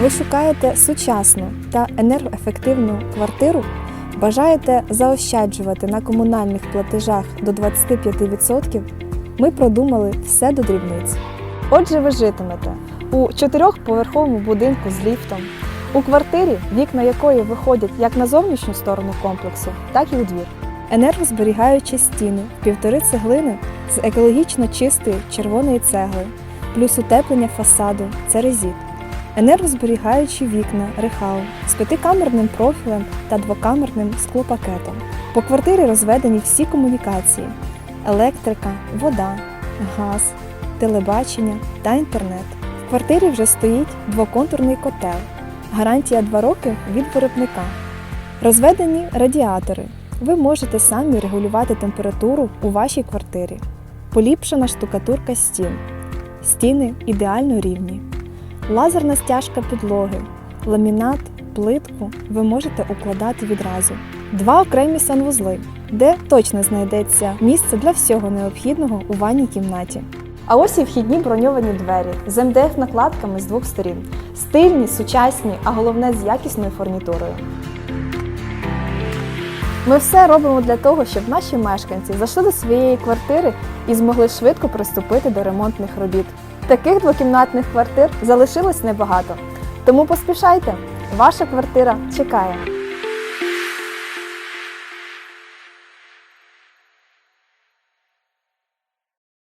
Ви шукаєте сучасну та енергоефективну квартиру? Бажаєте заощаджувати на комунальних платежах до 25%? Ми продумали все до дрібниць. Отже, ви житимете у чотирьохповерховому будинку з ліфтом, у квартирі, вікна якої виходять як на зовнішню сторону комплексу, так і у двір. Енергозберігаючі стіни півтори цеглини з екологічно чистої червоної цегли, плюс утеплення фасаду це резіт. Енергозберігаючі вікна Рехау з п'ятикамерним профілем та двокамерним склопакетом. По квартирі розведені всі комунікації: електрика, вода, газ, телебачення та інтернет. В квартирі вже стоїть двоконтурний котел. Гарантія 2 роки від виробника. Розведені радіатори. Ви можете самі регулювати температуру у вашій квартирі. Поліпшена штукатурка стін. Стіни ідеально рівні. Лазерна стяжка підлоги, ламінат, плитку ви можете укладати відразу. Два окремі санвузли, де точно знайдеться місце для всього необхідного у ванній кімнаті. А ось і вхідні броньовані двері з МДФ накладками з двох сторін. Стильні, сучасні, а головне з якісною фурнітурою. Ми все робимо для того, щоб наші мешканці зайшли до своєї квартири і змогли швидко приступити до ремонтних робіт. Таких двокімнатних квартир залишилось небагато. Тому поспішайте, ваша квартира чекає.